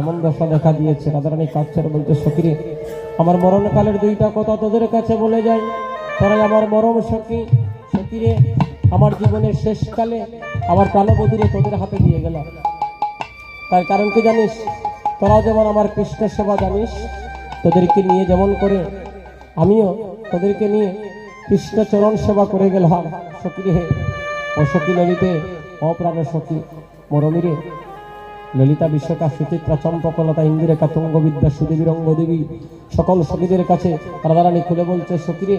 এমন দশা দেখা দিয়েছে। রাধারানী কাচ্ছের বলতে সখীরে আমার মরণকালের দুইটা কথা তোদের কাছে বলে যাই। তোরাই আমার মরম সখী। সখীরে আমার জীবনের শেষকালে আমার প্রাণবধূরে তোদের হাতে দিয়ে গেল তার কারণ কি জানিস? তোরাও যেমন আমার কৃষ্ণের সেবা জানিস, তোদেরকে নিয়ে যেমন করে, আমিও তোদেরকে নিয়ে কৃষ্ণচরণ সেবা করে গেলাম। সখী হে ও সখী ললিতে, অপ্রাণ সখী মরমিরে ললিতা বিশ্বকা সুচিত্রা চম্পকলতা ইন্দিরেখা তুঙ্গবিদ্যা সুদেবী রঙ্গদেবী সকল সখীদের কাছে রাধারানী খুলে বলছে সখীরে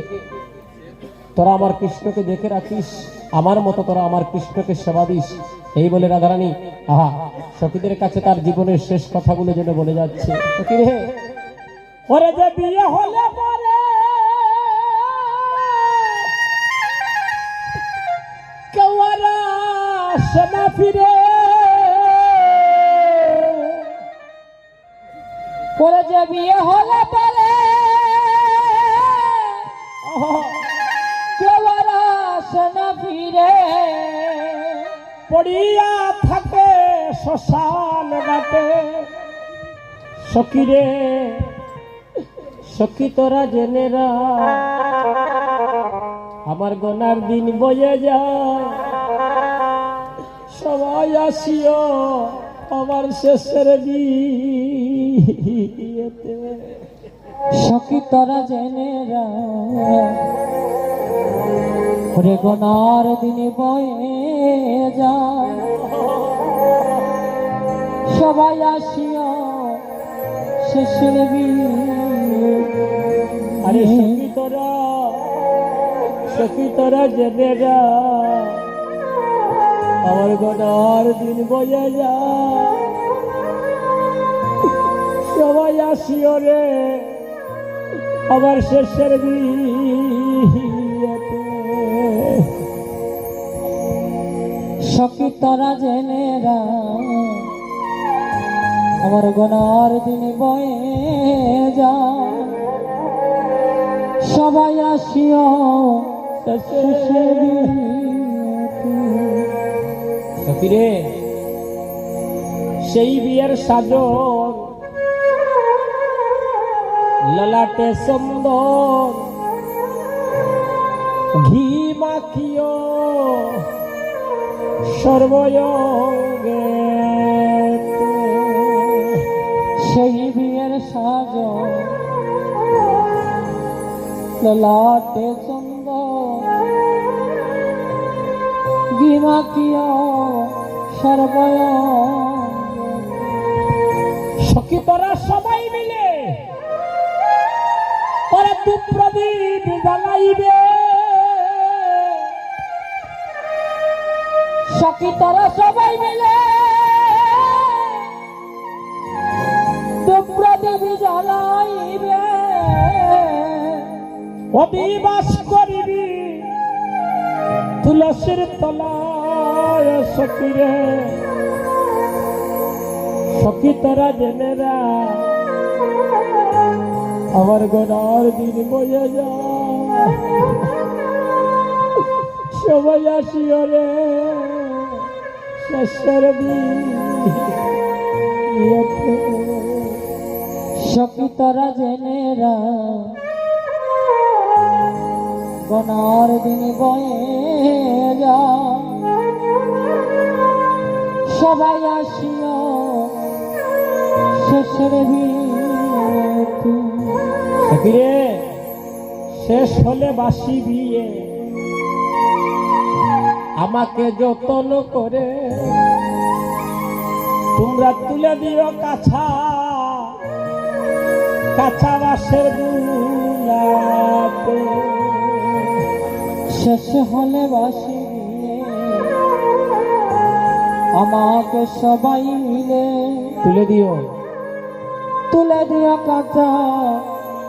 তোরা আমার কৃষ্ণকে দেখে রাখিস, আমার মতো তোরা আমার কৃষ্ণকে সেবা দিস। এই বলে রাধারানী, আহা সখীদের কাছে তার জীবনের শেষ কথাগুলো যেন বলে যাচ্ছে। সখী রে ওরে যে বিয়ে হলে পরে কেউ আর ফিরে। পরে যে বিয়ে হলে পরে কেউ আর আসে না ফিরে। পড়িয়া থাকে শ্মশান ঘাটে। সখীরে সখী তোরা জেনেরা আমার গনার দিন বয়ে যায়। সবাই আসিও আমার শেষের বিয়েতে সখী তোরা জেনে রা গনার দিনে বয়ে যায়। সবাই আসিও শেষের আরে সখী তোরা সখী তোরা জেনেরা আমার গনার দিন বয়ে যায়। সবাই আসিও রে। আমার শেষের বিয়েতে। সখী তোরা জেনে আমার গনার দিনে বয়ে যায় সবাই আসিও শেষের রে, সেই বিয়ের সাজন ললাটে সুন্দর ঘি মাখিও সর্বয়ঙ্গে সেই বিয়ের সাজ ললাটে গিমা কিয় সর্বয় সখী সবাই দু প্রদীপ জ্বালাইবে। সখী তোরা সবাই মিলে দুপ্রদীপ জ্বালাইবে। অধিবাস করিবি তুলসীর তলায় সখীরে। সখী তোরা জেনেরা আমার গনার দিন বয়ে যা। সবাই আসিও রে, শেষের তোরা জেনেরা গনার দিন বয়ে যা। সবাই আসিও শেষের বিয়েতে সখিরে শেষ হলে বাসি বিয়ে। আমাকে যতন করে তোমরা তুলে দিও কাছা। কাছা বাসের শেষ হলে বাসি বিয়ে। আমাকে সবাই মিলে তুলে দিও। তুলে দিও কাঁচা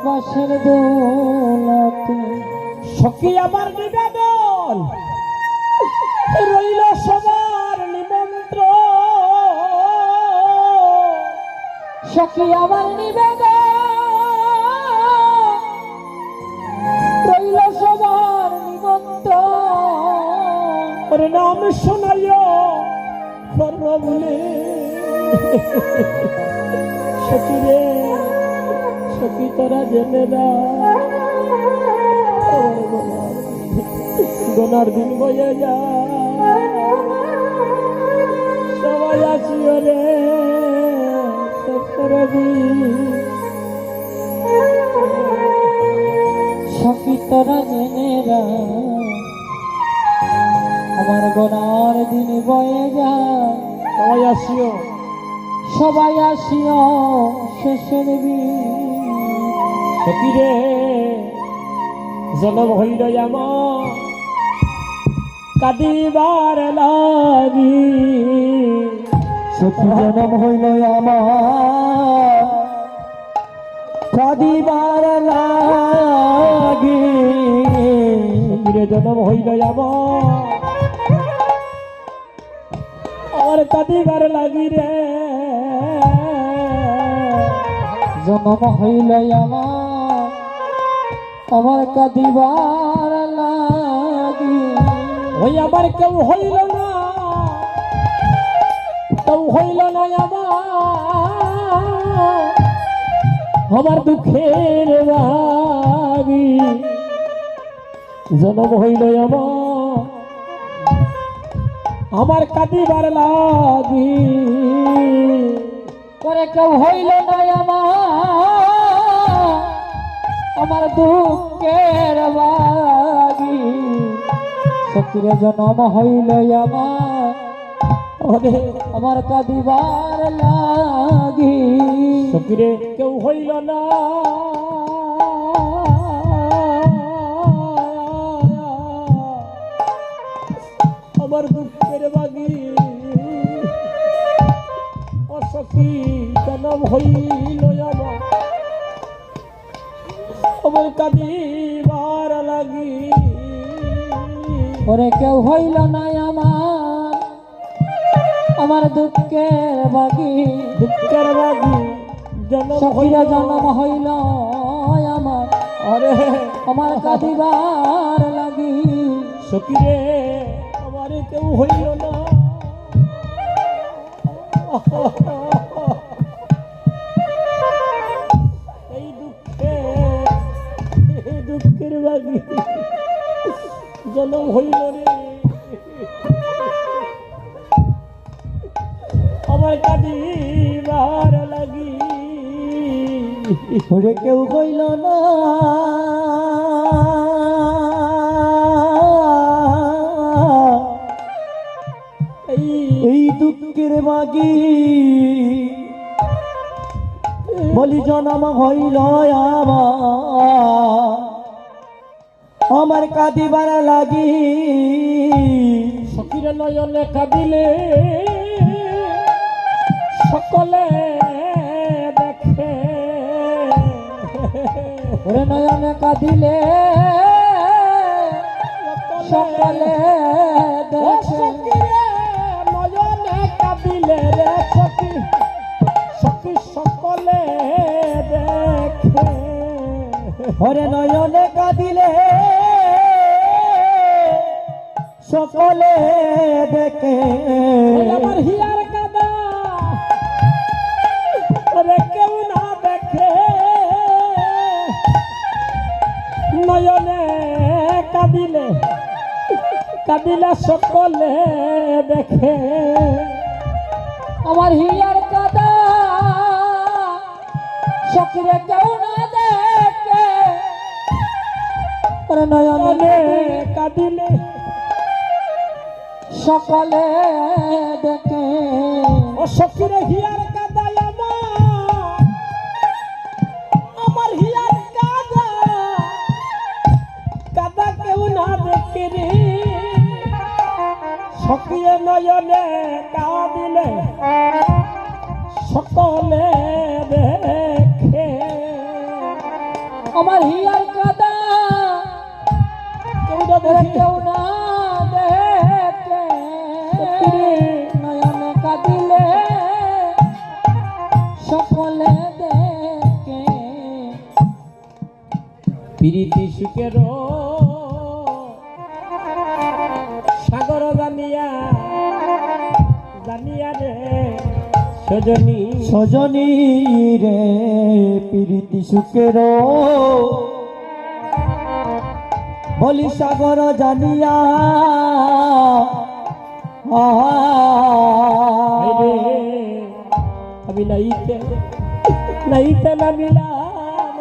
বাসের দোলাতে। সখী আমার নিবেদন। রইল সবার নিমন্ত্রণ। সখী আমার নিবেদন। রইল সবার নিমন্ত্রণ। ওর নাম শোনাইও বলে সখী রে। সখী তোরা জেনে না গোনার দিন বয়ে যা সবাই আসিও রে। সখী তোরা জেনে যা আমার গোনার দিন বয়ে যায় সবাই আসিও। সবাই আসিও শেষের দিন সখীরে জনম হইল আমার কাদিবার লাগি, সখী জনম হইল আমার কাদিবার লাগি সখীরে জনম হইল আমার আমার কাদিবার লাগি রে, জনম হইল আমার আমার কাদিবার লাগি। ওই আমার কেউ হইল না। কেউ হইল না আমার। আমার দুঃখের লাগি। জনম হইল আমার। আমার কাঁদিবার লাগি। করে কেউ হইল না আমার। আমার দুঃখের লাগি সত্যিরে জনম হইল আমার। ওরে আমার কাদিবার লাগি। সকিরে কেউ হইল না। আমার দুঃখের বাগি অসখী জনম হইল। আমার কাঁদিবার লাগি। ওরে কেউ হইল না আমার আমার দুঃখের বাগি। দুঃখের বাগি জনম হইল। সখিরা জনম হইল আমার আরে আমার কাদিবার লাগি। সকিরে আমার কেউ হইল না। জনম হইল রে। আমার কাঁদিবার লাগি। ওরে কেউ হইল না। এই এই দুঃখের মাগি। বলি, জনম হইল আমার। আমার কাঁদিবার লাগি। সকিরে নয়নে কাঁদিলে সকলে দেখে। ওরে নয়নে কাঁদিলে সকলে দেখে। নয়নে কাঁদিলে রে সখী সখী সকলে দেখে। ওরে নয়নে কাঁদিলে সকলে দেখে। ওই আমার হিয়ার কাদা। কেউ না দেখে। কাঁদিলে কাঁদিলে সকলে দেখে। আমার হিয়ার কাদা। সকিরে কেউ না দেখে। নয়নে কাঁদিলে সকালে দেখে। ও সখিরে হিয়ার কাদায় আমার। হিয়ার কাদা। কাদা কেউ না দেখে রে সখিয়ে নয়নে কাঁদিলে সকলে দেখে। আমার হিয়ার কাদা। কেউ না দেখে সজনী। সজনী রে প্রীতি সুখের। বলি সাগর জানিয়া আমি নাইতে নাইতে নামিলাম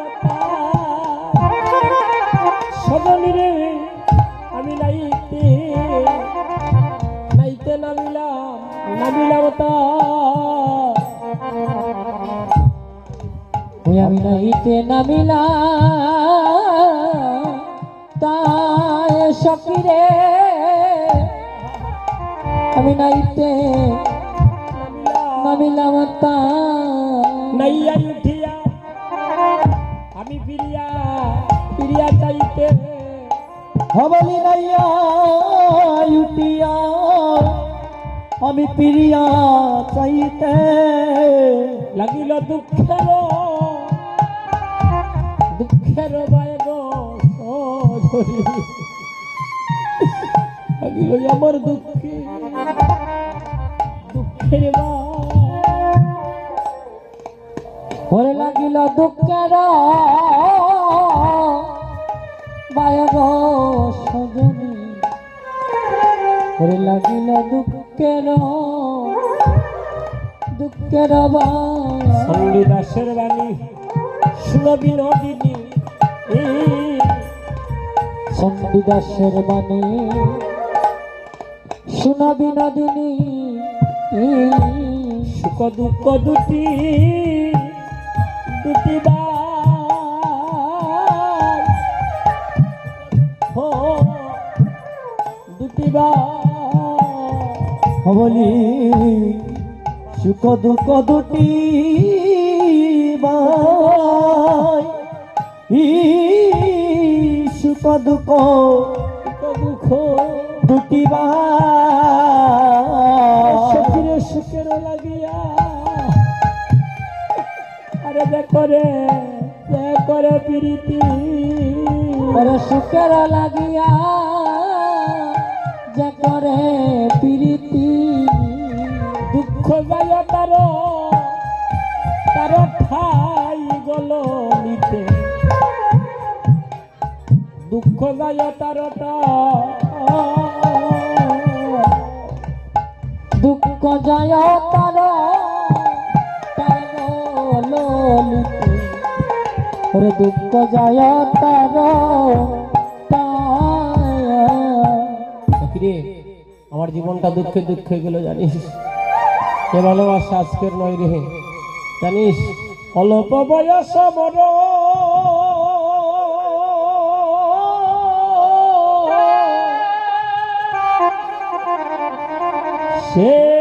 সজনী রে আমি নাইতে নাইতে নামিলাম নামিলাম তা আমি নাইতে নামিলা তাই সকিরে আমি নাইতে নামিলাম তা নাইয়া উঠিয়া আমি ফিরিয়া ফিরিয়া চাইতে হবলি নাইয়া উঠিয়া আমি প্রিয়া চাইতে লাগিল দুঃখের দুঃখের বায়গ ধরি লাগিল আমার দুঃখে, দুঃখের বা ওরে লাগিল দুঃখের বায়গ সজনী। ওরে লাগিল দুঃখের দুঃখের বায় সঙ্গীদাসের বাণী, শুনবি নদিনী সন্দিদাসের বাণী শোনাবি নদিনী সুখ দুঃখ দুটি দুটি ও দুটি বার। বলি সুখ দুঃখ দুটি দুঃখ দুঃখ দুটি বাই সখিরে লাগিয়া। আরে দেখো রে দেখো রে প্রীতি। ওরে সুখের লাগিয়া। যে করে প্রীতি। দুঃখ যায় তার দুঃখ যায় তার ওরে দুঃখ যায় তার আমার জীবনটা দুঃখে দুঃখে গেল, জানিস? এ ভালোবাসা আজকের নয় রে। জানিস, অল্প বয়স বড় stay.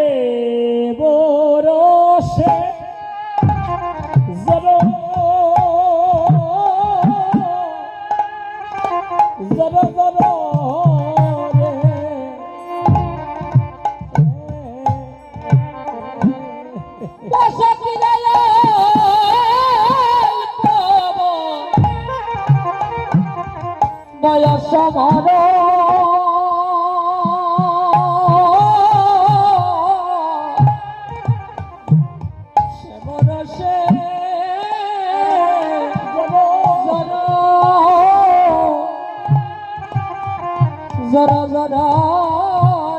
জরা জরা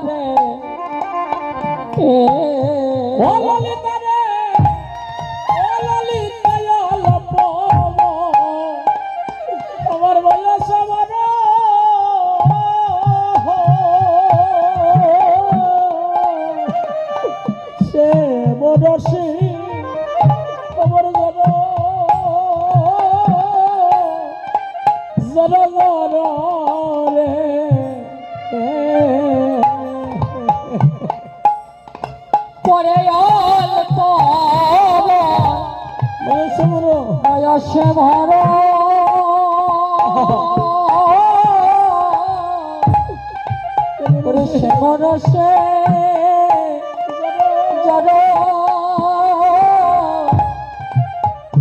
রে। ও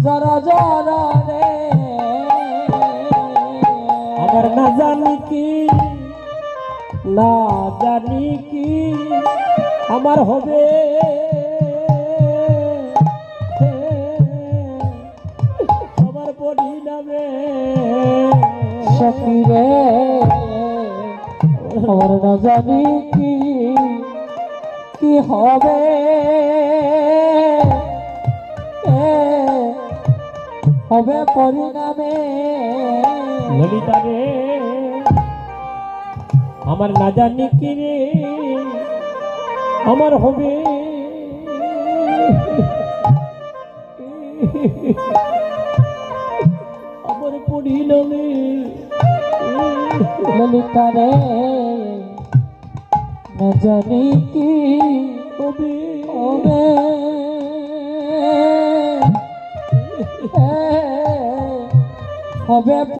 জর জর রে। আমার না জানি কি না জানি কি আমার হবে। আমার পরিণামে। সখিরে আমার না জানি কি কি হবে। হবে পরিণামে। ললিতা রে আমার না জানি কি রে আমার হবে। আমার পরিণামে। ললিতা রে না জানি কি হবে। হবে। হবে